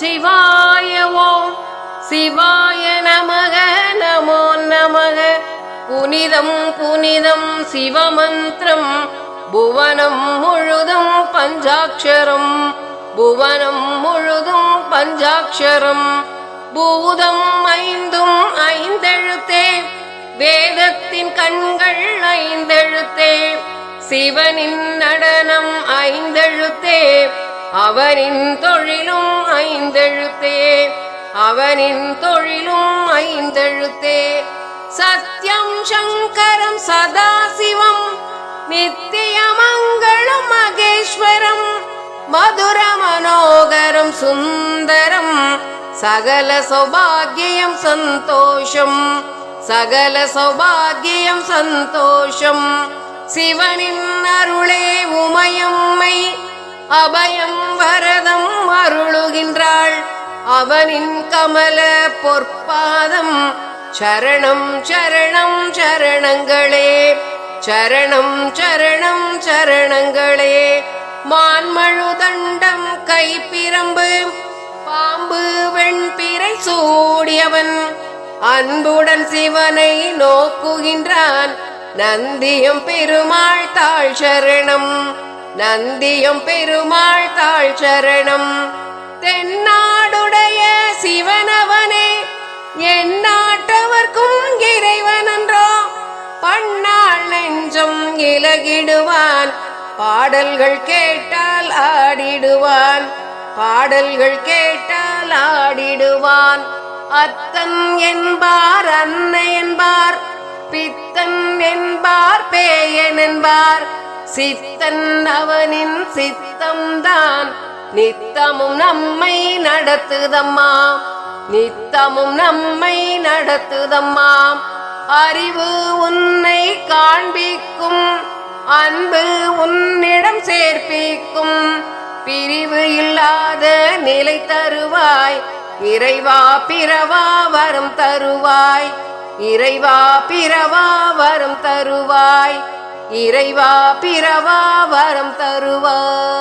சிவாய ஓம் சிவாய நமக நமோ நமக. புனிதம் புனிதம் சிவமந்திரம். புவனம் முழுதும் பஞ்சாட்சரம். புவனம் முழுதும் பஞ்சாட்சரம். பூதம் ஐந்தும் ஐந்தெழுத்தே. வேதத்தின் கண்கள் ஐந்தெழுத்தே. சிவனின் நடனம் ஐந்தெழுத்தே. அவரின் தொழிலும் அவனின் தொழிலும் ஐந்தெழுத்தே. சத்யம் சங்கரம் சதாசிவம் நித்தியமங்களம் மகேஸ்வரம் மதுர மனோகரம் சுந்தரம் சகல சௌபாகியம் சந்தோஷம் சகல சௌபாகியம் சந்தோஷம். சிவனின் அருளே உமையம்மை அபயம் வரதம் அருளுகின்றாள். அவனின் கமல பொற்பாதம் சரணம் சரணம் சரணங்களே. சரணம் சரணம் சரணங்களே. மான்மழு தண்டம் கைப்பிரம்பு பாம்பு வெண்பிறை சூடியவன். அன்புடன் சிவனை நோக்குகின்றான். நந்தியம் பெருமாள் தாழ் சரணம். நந்தியம் பெருமாள் தாழ் சரணம். தென்னா இலகிடுவான் பாடல்கள் கேட்டால் ஆடிடுவான். பாடல்கள் கேட்டால் ஆடிடுவான். அத்தன் என்பார் அன்னை என்பார். பித்தன் என்பார் பேயன் என்பார். சித்தன் அவனின் சித்தம்தான் நித்தமும் நம்மை நடத்துதம்மா. நித்தமும் நம்மை நடத்துதம்மா. அறிவு உன்னை காண்பிக்கும் சேர்ப்பிக்கும் பிரிவு இல்லாத நிலை தருவாய். இறைவா பிறவா வரம் தருவாய். இறைவா பிறவா வரம் தருவாய். இறைவா பிறவா வரம் தருவாய்.